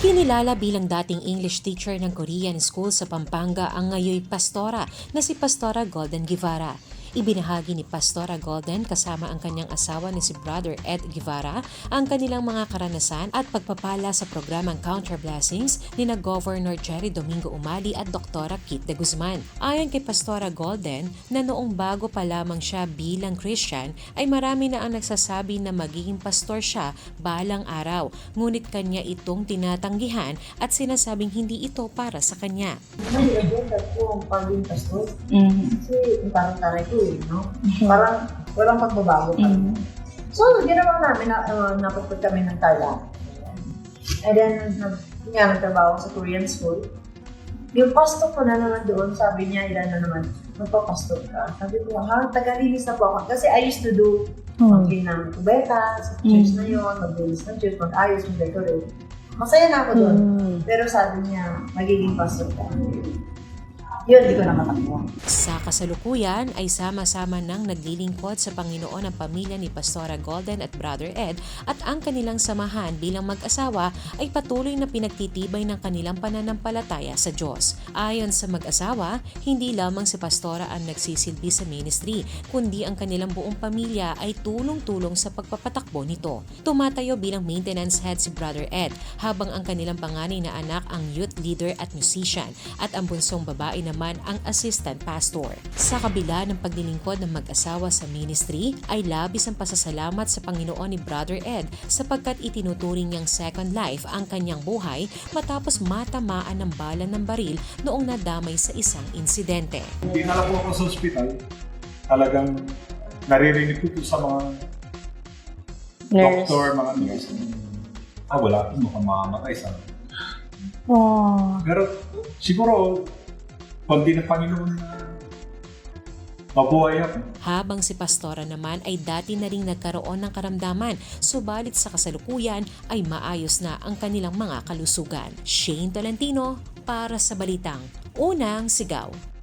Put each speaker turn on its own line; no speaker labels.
Kinilala bilang dating English teacher ng Korean School sa Pampanga ang ngayoy pastora na si Pastora Golden Guevara. Ibinahagi ni Pastora Golden kasama ang kanyang asawa ni si Brother Ed Guevara ang kanilang mga karanasan at pagpapala sa programang Counter Blessings ni na Governor Jerry Domingo Umali at Dr. Kit de Guzman. Ayon kay Pastora Golden na noong bago pa lamang siya bilang Christian ay marami na ang nagsasabi na magiging pastor siya balang araw. Ngunit kanya itong tinatanggihan at sinasabing hindi ito para sa kanya.
May agenda po ang pagiging pastor.
Mm.
Kasi parang taray ko eh, no? Parang walang pagbabago pa.
Mm.
So, ginawa namin na uh, napunta kami ng Thailand. And then, nag, nga nagtrabaho sa Korean school. Yung pastor ko na naman doon, sabi niya, ilan na naman, magpapastor ka. Sabi ko, ha, tagalinis na po ako. Kasi I used to do
Mm.
mag ng kubeta, sa church na yun, maglinis ng church, mag-ayos, mag-decorate. Masaya na ako doon.
Mm.
Pero sabi niya, magiging pastor ka. Yun, di ko na matakbo.
Sa kasalukuyan ay sama-sama nang naglilingkod sa Panginoon ang pamilya ni Pastora Golden at Brother Ed at ang kanilang samahan bilang mag-asawa ay patuloy na pinagtitibay ng kanilang pananampalataya sa Diyos. Ayon sa mag-asawa, hindi lamang si Pastora ang nagsisilbi sa ministry, kundi ang kanilang buong pamilya ay tulong-tulong sa pagpapatakbo nito. Tumatayo bilang maintenance head si Brother Ed habang ang kanilang panganay na anak ang youth leader at musician at ang bunsong babae naman ang assistant pastor. Sa kabila ng paglilingkod ng mag-asawa sa ministry, ay labis ang pasasalamat sa Panginoon ni Brother Ed sapagkat itinuturing niyang second life ang kanyang buhay matapos matamaan ng bala ng baril noong nadamay sa isang insidente.
Dinala po ako sa ospital. Talagang naririnig ko po sa mga
Nurse.
doktor, mga nurse. Ah, wala. Mukhang mamamatay sa
Oh.
Pero siguro, pag di ng Panginoon na mabuhay ako,
Habang si Pastora naman ay dati na ring nagkaroon ng karamdaman, subalit sa kasalukuyan ay maayos na ang kanilang mga kalusugan. Shane Tolentino para sa Balitang Unang Sigaw.